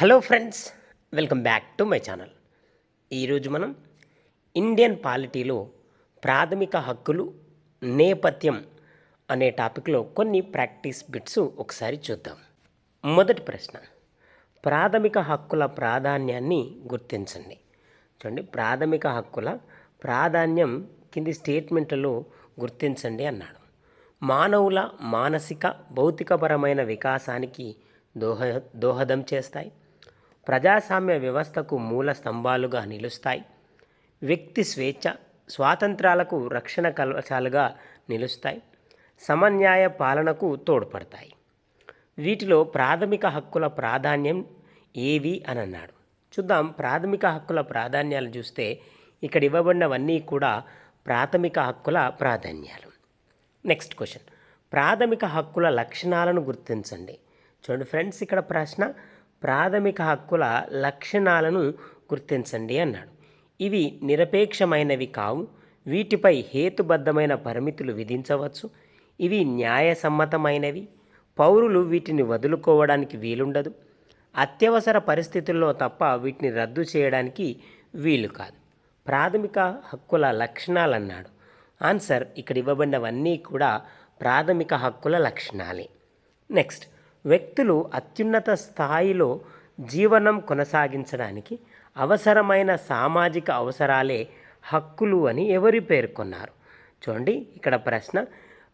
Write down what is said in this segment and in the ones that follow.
Hello friends welcome back to my channel. ఈరోజు మనం Indian పాలిటీలో ప్రాథమిక హక్కులు నేపథ్యం అనే టాపిక్లో కొన్ని ప్రాక్టీస్ బిట్స్ ఒకసారి చూద్దాం. మొదటి ప్రశ్న ప్రాథమిక హక్కుల ప్రాధాన్యాన్ని గుర్తించండి. చూడండి ప్రాథమిక హక్కుల ప్రాధాన్యం కింది స్టేట్మెంట్లలో గుర్తించండి అన్నాడు. మానవుల మానసిక భౌతికపరమైన వికాసానికి దోహ దోహదం చేస్తాయి. ప్రజాస్వామ్య వ్యవస్థకు మూల స్తంభాలుగా నిలుస్తాయి. వ్యక్తి స్వేచ్ఛ స్వాతంత్రాలకు రక్షణ కవచాలుగా నిలుస్తాయి. సమన్యాయ పాలనకు తోడ్పడతాయి. వీటిలో ప్రాథమిక హక్కుల ప్రాధాన్యం ఏవి అని అన్నాడు చూద్దాం ప్రాథమిక హక్కుల ప్రాధాన్యాలు చూస్తే ఇక్కడ ఇవ్వబడినవన్నీ కూడా ప్రాథమిక హక్కుల ప్రాధాన్యాలు. Next question. ప్రాథమిక హక్కుల లక్షణాలను గుర్తించండి. చూడండి ఫ్రెండ్స్ ఇక్కడ ప్రశ్న ప్రాథమిక హక్కుల లక్షణాలను గుర్తించండి అన్నాడు. ఇవి నిరపేక్షమైనవి కావు. వీటిపై హేతుబద్ధమైన పరిమితులు విధించవచ్చు. ఇవి న్యాయసమ్మతమైనవి. పౌరులు వీటిని వదులుకోవడానికి వీలుండదు. అత్యవసర పరిస్థితుల్లో తప్ప వీటిని రద్దు చేయడానికి వీలు కాదు. ప్రాథమిక హక్కుల లక్షణాలు అన్నాడు ఆన్సర్ ఇక్కడ ఇవ్వబడినవన్నీ కూడా ప్రాథమిక హక్కుల లక్షణాలే. నెక్స్ట్ వ్యక్తులు అత్యున్నత స్థాయిలో జీవనం కొనసాగించడానికి అవసరమైన సామాజిక అవసరాలే హక్కులు అని ఎవరు పేర్కొన్నారు? చూడండి ఇక్కడ ప్రశ్న.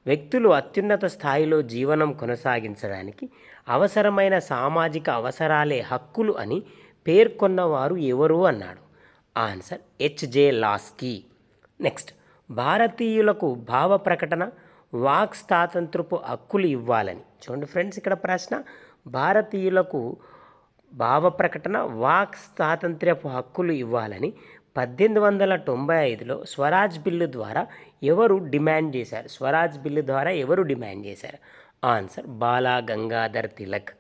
వ్యక్తులు అత్యున్నత స్థాయిలో జీవనం కొనసాగించడానికి అవసరమైన సామాజిక అవసరాలే హక్కులు అని పేర్కొన్నవారు ఎవరు అన్నాడు? Answer HJ Laski. నెక్స్ట్ భారతీయులకు భావ ప్రకటన వాక్ స్వాతంత్రపు హక్కులు ఇవ్వాలని. చూడండి ఫ్రెండ్స్ ఇక్కడ ప్రశ్న. భారతీయులకు భావ ప్రకటన వాక్ స్వాతంత్ర్యపు హక్కులు ఇవ్వాలని పద్దెనిమిది వందల తొంభై ఐదులో స్వరాజ్ బిల్లు ద్వారా ఎవరు డిమాండ్ చేశారు? స్వరాజ్ బిల్లు ద్వారా ఎవరు డిమాండ్ చేశారు? Answer Bala Gangadhar Tilak.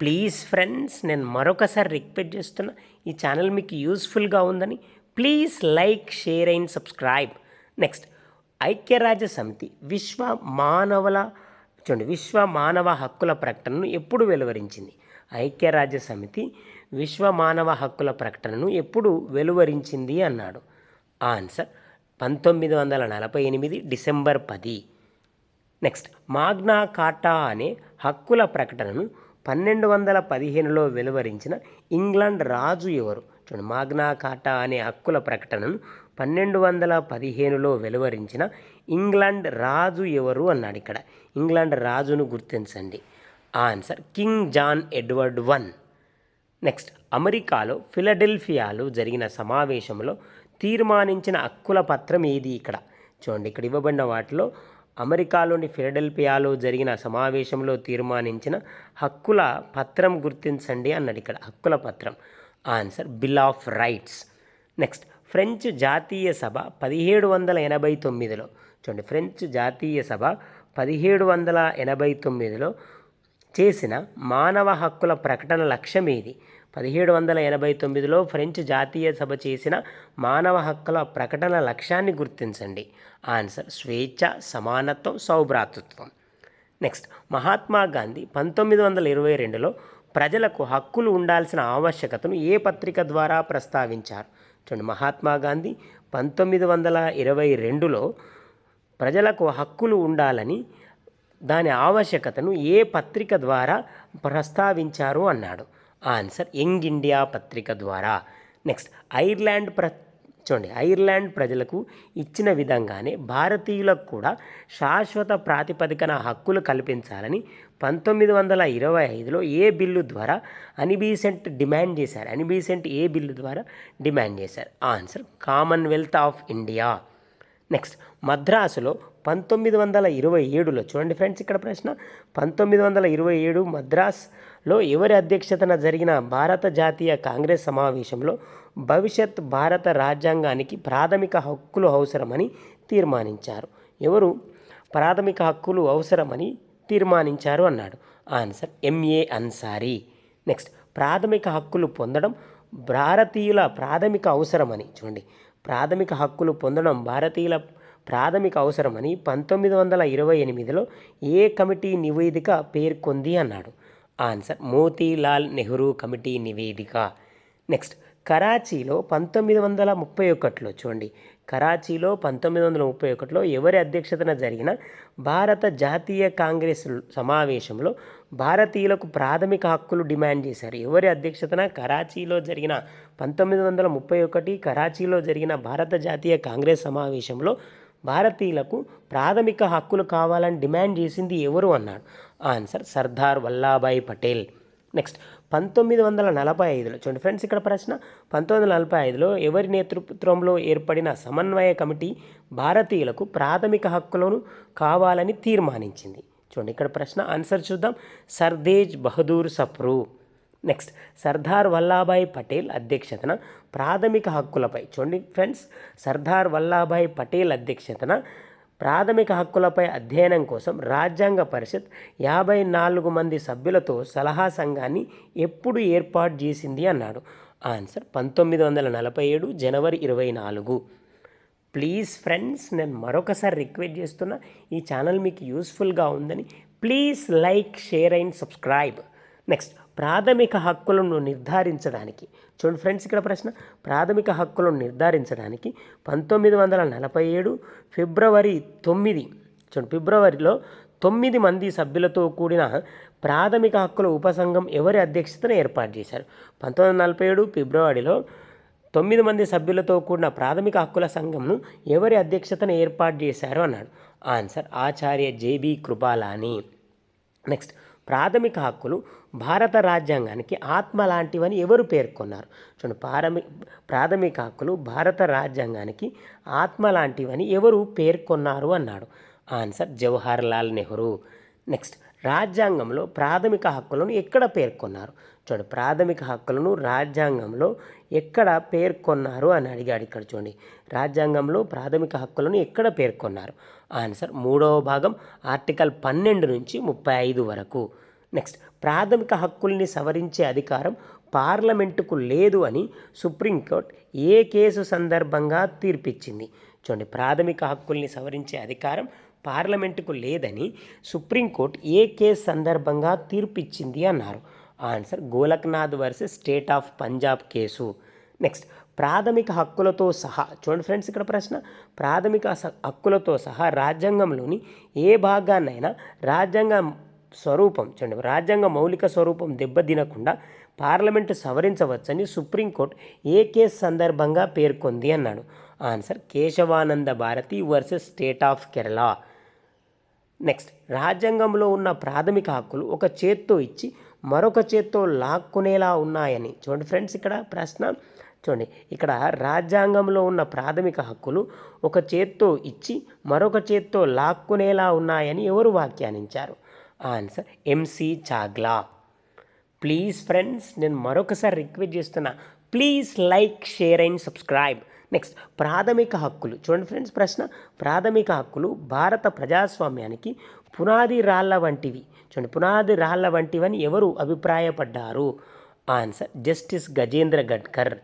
Please friends నేను మరొకసారి రిక్వెస్ట్ చేస్తున్నా ఈ ఛానల్ మీకు యూస్ఫుల్గా ఉందని please like share and subscribe. Next ఐక్యరాజ్య సమితి విశ్వ మానవుల చూడండి విశ్వ మానవ హక్కుల ప్రకటనను ఎప్పుడు వెలువరించింది? ఐక్యరాజ్య సమితి విశ్వ మానవ హక్కుల ప్రకటనను ఎప్పుడు వెలువరించింది అన్నాడు? ఆన్సర్ పంతొమ్మిది వందల నలభై ఎనిమిది డిసెంబర్ పది. నెక్స్ట్ మాగ్నా కార్టా అనే హక్కుల ప్రకటనను పన్నెండు వందల పదిహేనులో వెలువరించిన ఇంగ్లాండ్ రాజు ఎవరు? చూడండి మాగ్నా కార్టా అనే హక్కుల ప్రకటనను పన్నెండు వందల పదిహేనులో వెలువరించిన ఇంగ్లాండ్ రాజు ఎవరు అన్నాడు ఇక్కడ. ఇంగ్లాండ్ రాజును గుర్తించండి. Answer king John Edward one. Next అమెరికాలో ఫిలడెల్ఫియాలో జరిగిన సమావేశంలో తీర్మానించిన హక్కుల పత్రం ఏది ఇక్కడ? చూడండి ఇక్కడ ఇవ్వబడిన వాటిలో అమెరికాలోని ఫిలడెల్ఫియాలో జరిగిన సమావేశంలో తీర్మానించిన హక్కుల పత్రం గుర్తించండి అన్నాడు ఇక్కడ హక్కుల పత్రం. Answer bill of rights. Next French జాతీయ సభ పదిహేడు వందల ఎనభై తొమ్మిదిలో. చూడండి ఫ్రెంచ్ జాతీయ సభ పదిహేడు వందల ఎనభై తొమ్మిదిలో చేసిన మానవ హక్కుల ప్రకటన లక్ష్యం ఏది? పదిహేడు వందల ఎనభై తొమ్మిదిలో ఫ్రెంచ్ జాతీయ సభ చేసిన మానవ హక్కుల ప్రకటన లక్ష్యాన్ని గుర్తించండి. ఆన్సర్ స్వేచ్ఛ సమానత్వం సౌభ్రాతృత్వం. నెక్స్ట్ మహాత్మా గాంధీ పంతొమ్మిది వందల ఇరవై రెండులో ప్రజలకు హక్కులు ఉండాల్సిన ఆవశ్యకతను ఏ పత్రిక ద్వారా ప్రస్తావించారు? చూడండి మహాత్మా గాంధీ పంతొమ్మిది వందల ఇరవై రెండులో ప్రజలకు హక్కులు ఉండాలని దాని ఆవశ్యకతను ఏ పత్రిక ద్వారా ప్రస్తావించారు అన్నాడు? ఆన్సర్ యంగ్ ఇండియా పత్రిక ద్వారా. నెక్స్ట్ ఐర్లాండ్ ప్ర చూడండి ఐర్లాండ్ ప్రజలకు ఇచ్చిన విధంగానే భారతీయులకు కూడా శాశ్వత ప్రాతిపదికన హక్కులు కల్పించాలని పంతొమ్మిది వందల ఇరవై ఐదులో ఏ బిల్లు ద్వారా అనిబీసెంట్ డిమాండ్ చేశారు? అనిబీసెంట్ ఏ బిల్లు ద్వారా డిమాండ్ చేశారు? Answer commonwealth of India. Next మద్రాసులో పంతొమ్మిది వందల ఇరవై ఏడులో చూడండి ఫ్రెండ్స్ ఇక్కడ ప్రశ్న పంతొమ్మిది వందల ఇరవై ఏడు మద్రాస్లో ఎవరి అధ్యక్షతన జరిగిన భారత జాతీయ కాంగ్రెస్ సమావేశంలో భవిష్యత్ భారత రాజ్యాంగానికి ప్రాథమిక హక్కులు అవసరమని తీర్మానించారు? ఎవరు? ప్రాథమిక హక్కులు అవసరమని తీర్మానించారు అన్నాడు. Answer MA Ansari. నెక్స్ట్ ప్రాథమిక హక్కులు పొందడం భారతీయుల ప్రాథమిక అవసరమని. చూడండి ప్రాథమిక హక్కులు పొందడం భారతీయుల ప్రాథమిక అవసరమని పంతొమ్మిది వందల ఇరవై ఎనిమిదిలో ఏ కమిటీ నివేదిక పేర్కొంది అన్నాడు. ఆన్సర్ మోతీలాల్ నెహ్రూ కమిటీ నివేదిక. నెక్స్ట్ కరాచీలో పంతొమ్మిది వందల ముప్పై ఒకటిలో చూడండి. కరాచీలో పంతొమ్మిది వందల ముప్పై ఒకటిలో ఎవరి అధ్యక్షతన జరిగిన భారత జాతీయ కాంగ్రెస్ సమావేశంలో భారతీయులకు ప్రాథమిక హక్కులు డిమాండ్ చేశారు. ఎవరి అధ్యక్షతన కరాచీలో జరిగిన పంతొమ్మిది వందల ముప్పై ఒకటి కరాచీలో జరిగిన భారత జాతీయ కాంగ్రెస్ సమావేశంలో భారతీయులకు ప్రాథమిక హక్కులు కావాలని డిమాండ్ చేసింది ఎవరు అన్నాడు? ఆన్సర్ సర్దార్ వల్లాభాయ్ పటేల్. నెక్స్ట్ పంతొమ్మిది వందల నలభై ఐదులో చూడండి ఫ్రెండ్స్ ఇక్కడ ప్రశ్న పంతొమ్మిది వందల నలభై ఐదులో ఎవరి నేతృత్వంలో ఏర్పడిన సమన్వయ కమిటీ భారతీయులకు ప్రాథమిక హక్కులను కావాలని తీర్మానించింది? చూడండి ఇక్కడ ప్రశ్న ఆన్సర్ చూద్దాం. సర్దేజ్ బహదూర్ సప్రూ. నెక్స్ట్ సర్దార్ వల్లాభాయ్ పటేల్ అధ్యక్షతన ప్రాథమిక హక్కులపై చూడండి ఫ్రెండ్స్ సర్దార్ వల్లాభాయ్ పటేల్ అధ్యక్షతన ప్రాథమిక హక్కులపై అధ్యయనం కోసం రాజ్యాంగ పరిషత్ యాభై నాలుగు మంది సభ్యులతో సలహా సంఘాన్ని ఎప్పుడు ఏర్పాటు చేసింది అన్నాడు. ఆన్సర్ పంతొమ్మిది వందల నలభై ఏడు జనవరి ఇరవై నాలుగు. ప్లీజ్ ఫ్రెండ్స్ నేను మరొకసారి రిక్వెస్ట్ చేస్తున్నా ఈ ఛానల్ మీకు యూస్ఫుల్గా ఉందని please like share and subscribe next ప్రాథమిక హక్కులను నిర్ధారించడానికి. చూడండి ఫ్రెండ్స్ ఇక్కడ ప్రశ్న. ప్రాథమిక హక్కులను నిర్ధారించడానికి పంతొమ్మిది వందల నలభై ఏడు ఫిబ్రవరి తొమ్మిది చూడండి ఫిబ్రవరిలో తొమ్మిది మంది సభ్యులతో కూడిన ప్రాథమిక హక్కుల ఉపసంఘం ఎవరి అధ్యక్షతన ఏర్పాటు చేశారు? పంతొమ్మిది వందల నలభై ఏడు ఫిబ్రవరిలో తొమ్మిది మంది సభ్యులతో కూడిన ప్రాథమిక హక్కుల సంఘంను ఎవరి అధ్యక్షతన ఏర్పాటు చేశారు? అన్నాడు. Answer Acharya JB Kripalani. Next ప్రాథమిక హక్కులు భారత రాజ్యాంగానికి ఆత్మ లాంటివని ఎవరు పేర్కొన్నారు? చూడండి ప్రాథమి ప్రాథమిక హక్కులు భారత రాజ్యాంగానికి ఆత్మ లాంటివని ఎవరు పేర్కొన్నారు అన్నాడు? ఆన్సర్ జవహర్ లాల్ నెహ్రూ. నెక్స్ట్ రాజ్యాంగంలో ప్రాథమిక హక్కులను ఎక్కడ పేర్కొన్నారు? చూడండి ప్రాథమిక హక్కులను రాజ్యాంగంలో ఎక్కడ పేర్కొన్నారు అని అడిగాడు ఇక్కడ చూడండి. రాజ్యాంగంలో ప్రాథమిక హక్కులను ఎక్కడ పేర్కొన్నారు? ఆన్సర్ మూడవ భాగం ఆర్టికల్ పన్నెండు నుంచి ముప్పై ఐదు వరకు. నెక్స్ట్ ప్రాథమిక హక్కుల్ని సవరించే అధికారం పార్లమెంటుకు లేదు అని సుప్రీంకోర్టు ఏ కేసు సందర్భంగా తీర్పిచ్చింది? చూడండి ప్రాథమిక హక్కుల్ని సవరించే అధికారం పార్లమెంటుకు లేదని సుప్రీంకోర్టు ఏ కేసు సందర్భంగా తీర్పిచ్చింది అన్నారు. Answer Golaknath versus state of Punjab case. Next ప్రాథమిక హక్కులతో సహా చూడండి ఫ్రెండ్స్ ఇక్కడ ప్రశ్న. ప్రాథమిక స- హక్కులతో సహా రాజ్యాంగంలోని ఏ భాగాన్నైనా రాజ్యాంగ స్వరూపం చూడండి రాజ్యాంగ మౌలిక స్వరూపం దెబ్బతినకుండా పార్లమెంటు సవరించవచ్చని సుప్రీంకోర్టు ఏ కేసు సందర్భంగా పేర్కొంది అన్నాడు. Answer Kesavananda Bharati versus state of Kerala. Next రాజ్యాంగంలో ఉన్న ప్రాథమిక హక్కులు ఒక చేత్తో ఇచ్చి మరొక చేత్తో లాక్కునేలా ఉన్నాయని. చూడండి ఫ్రెండ్స్ ఇక్కడ ప్రశ్న. చూడండి ఇక్కడ రాజ్యాంగంలో ఉన్న ప్రాథమిక హక్కులు ఒక చేత్తో ఇచ్చి మరొక చేత్తో లాక్కునేలా ఉన్నాయని ఎవరు వ్యాఖ్యానించారు? Answer MC Chagla please friends నేను మరొకసారి రిక్వెస్ట్ చేస్తున్నా. Please like share and subscribe next ప్రాథమిక హక్కులు. చూడండి ఫ్రెండ్స్ ప్రశ్న. ప్రాథమిక హక్కులు భారత ప్రజాస్వామ్యానికి పునాది రాళ్ళ వంటివి. చూడండి పునాది రాళ్ళ వంటివని ఎవరు అభిప్రాయపడ్డారు? Answer justice Gajendra Gadkar.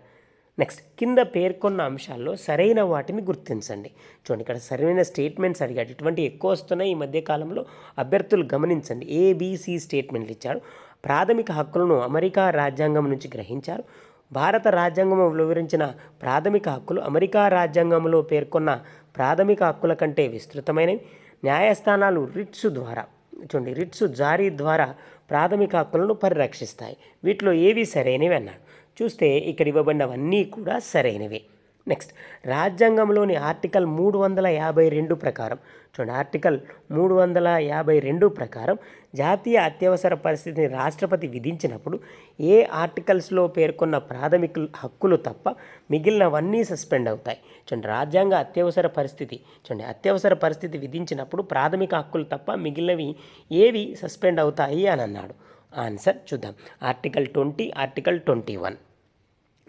Next కింద పేర్కొన్న అంశాల్లో సరైన వాటిని గుర్తించండి. చూడండి ఇక్కడ సరైన స్టేట్మెంట్స్ అడిగాడు ఇటువంటి ఎక్కువ వస్తున్నాయి ఈ మధ్యకాలంలో అభ్యర్థులు గమనించండి. ఏబీసీ స్టేట్మెంట్లు ఇచ్చాడు ప్రాథమిక హక్కులను అమెరికా రాజ్యాంగం నుంచి గ్రహించారు. భారత రాజ్యాంగం వివరించిన ప్రాథమిక హక్కులు అమెరికా రాజ్యాంగంలో పేర్కొన్న ప్రాథమిక హక్కుల కంటే విస్తృతమైనవి. న్యాయస్థానాలు రిట్స్ ద్వారా చూడండి రిట్స్ జారీ ద్వారా ప్రాథమిక హక్కులను పరిరక్షిస్తాయి. వీటిలో ఏవి సరైనవి అన్నాడు? చూస్తే ఇక్కడ ఇవ్వబడినవన్నీ కూడా సరైనవి. నెక్స్ట్. రాజ్యాంగంలోని ఆర్టికల్ మూడు వందల యాభై రెండు ప్రకారం చూడండి ఆర్టికల్ మూడు వందల యాభై రెండు ప్రకారం జాతీయ అత్యవసర పరిస్థితిని రాష్ట్రపతి విధించినప్పుడు ఏ ఆర్టికల్స్లో పేర్కొన్న ప్రాథమిక హక్కులు తప్ప మిగిలినవన్నీ సస్పెండ్ అవుతాయి. చూడండి రాజ్యాంగ అత్యవసర పరిస్థితి చూడండి అత్యవసర పరిస్థితి విధించినప్పుడు ప్రాథమిక హక్కులు తప్ప మిగిలినవి ఏవి సస్పెండ్ అవుతాయి అని అన్నాడు. ఆన్సర్ చూద్దాం. Article twenty article twenty one.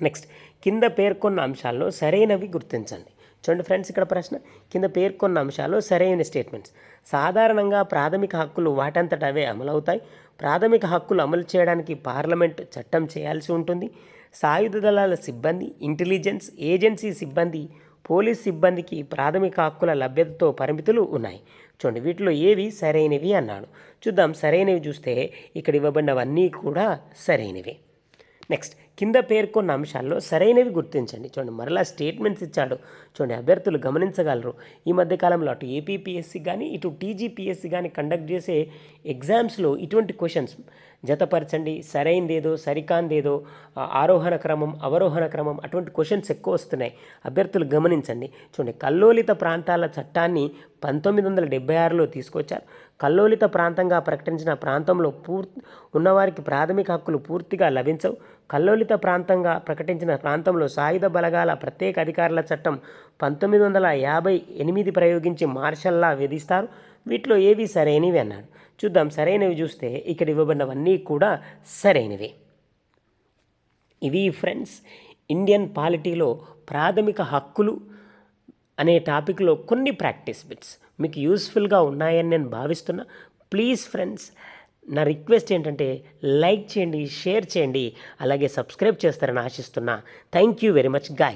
Next కింద పేర్కొన్న అంశాల్లో సరైనవి గుర్తించండి. చూడండి ఫ్రెండ్స్ ఇక్కడ ప్రశ్న. కింద పేర్కొన్న అంశాల్లో సరైన స్టేట్మెంట్స్ సాధారణంగా ప్రాథమిక హక్కులు వాటంతట అవే అమలవుతాయి. ప్రాథమిక హక్కులు అమలు చేయడానికి పార్లమెంట్ చట్టం చేయాల్సి ఉంటుంది. సాయుధ దళాల సిబ్బంది ఇంటెలిజెన్స్ ఏజెన్సీ సిబ్బంది పోలీస్ సిబ్బందికి ప్రాథమిక హక్కుల లభ్యతతో పరిమితులు ఉన్నాయి. చూడండి వీటిలో ఏవి సరైనవి అన్నాడు. చూద్దాం సరైనవి చూస్తే ఇక్కడ ఇవ్వబడినవన్నీ కూడా సరైనవి. నెక్స్ట్ కింద పేర్కొన్న అంశాల్లో సరైనవి గుర్తించండి. చూడండి మరలా స్టేట్మెంట్స్ ఇచ్చాడు. చూడండి అభ్యర్థులు గమనించగలరు. ఈ మధ్యకాలంలో అటు ఏపీపీఎస్సీ కానీ ఇటు టీజీపీఎస్సీ కానీ కండక్ట్ చేసే ఎగ్జామ్స్లో ఇటువంటి క్వశ్చన్స్ జతపరచండి. సరైనదేదో సరికాందేదో ఆరోహణ క్రమం అవరోహణ క్రమం అటువంటి క్వశ్చన్స్ ఎక్కువ వస్తున్నాయి. అభ్యర్థులు గమనించండి. చూడండి కల్లోలిత ప్రాంతాల చట్టాన్ని పంతొమ్మిది వందల డెబ్బై ఆరులో తీసుకొచ్చారు. కల్లోలిత ప్రాంతంగా ప్రకటించిన ప్రాంతంలో పూర్తి ఉన్నవారికి ప్రాథమిక హక్కులు పూర్తిగా లభించవు. కల్లోలిత ప్రాంతంగా ప్రకటించిన ప్రాంతంలో సాయుధ బలగాల ప్రత్యేక అధికారుల చట్టం పంతొమ్మిది వందల యాభై ఎనిమిది ప్రయోగించి మార్షల్లా విధిస్తారు. వీటిలో ఏవి సరైనవి అన్నాడు. చూద్దాం సరైనవి చూస్తే ఇక్కడ ఇవ్వబడినవన్నీ కూడా సరైనవి. ఇవి ఫ్రెండ్స్ ఇండియన్ పాలిటీలో ప్రాథమిక హక్కులు అనే టాపిక్లో కొన్ని ప్రాక్టీస్ బిట్స్ మీకు యూస్ఫుల్గా ఉన్నాయని నేను భావిస్తున్నా. ప్లీజ్ ఫ్రెండ్స్ నా రిక్వెస్ట్ ఏంటంటే లైక్ చేయండి షేర్ చేయండి అలాగే సబ్స్క్రైబ్ చేస్తారని ఆశిస్తున్నా. Thank you very much guy.